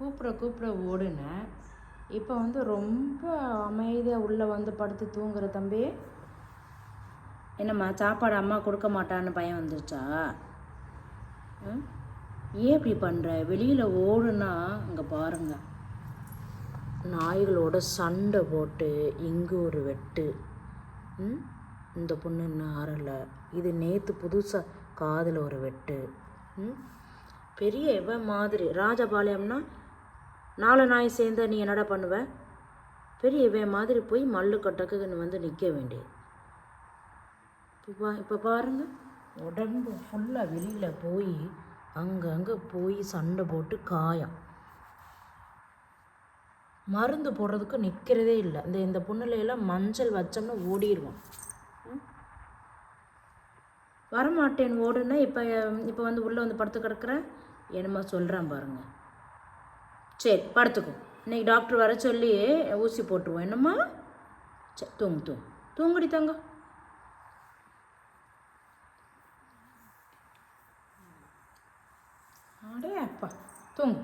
கூப்பிட கூப்பிட ஓடுனேன். இப்போ வந்து ரொம்ப அமைதியாக உள்ளே வந்து படுத்து தூங்குற தம்பி என்னம்மா சாப்பாடு அம்மா கொடுக்க மாட்டான்னு பயம் வந்துருச்சா? ம்? ஏன் இப்படி பண்ணுற வெளியில் ஓடுனா அங்கே பாருங்க. நாய்களோட சண்டை போட்டு இங்கே ஒரு வெட்டு. ம்? இந்த பொண்ணு இன்னும் ஆறலை. இது நேற்று புதுசாக காதில் ஒரு வெட்டு. ம்? பெரிய இவ மாதிரி. ராஜபாளையம்னா நாலு நாய் சேர்ந்தா நீ என்னடா பண்ணுவ? பெரிய இவன் மாதிரி போய் மல்லு கட்டக்குன்னு வந்து நிற்க வேண்டியது. இப்போ பா இப்போ பாருங்க. உடம்பு ஃபுல்லாக வெளியில் போய் அங்கங்கே போய் சண்டை போட்டு காயம். மருந்து போடுறதுக்கு நிற்கிறதே இல்லை. இந்த இந்த பொண்ணுலையெல்லாம் மஞ்சள் வச்சோம்னா ஓடிடுவான் வரமாட்டேன் ஓடுன்னா இப்போ இப்போ வந்து உள்ளே வந்து படுத்து கிடக்குறேன் என்னமோ சொல்கிறேன் பாருங்கள் சரி படுத்துக்கோ. இன்னைக்கு டாக்டர் வர சொல்லி ஊசி போட்டுருவோம். என்னம்மா? சரி தூங்கு தூங்கு. தூங்குடி தங்க அடே அப்பா தூங்கு.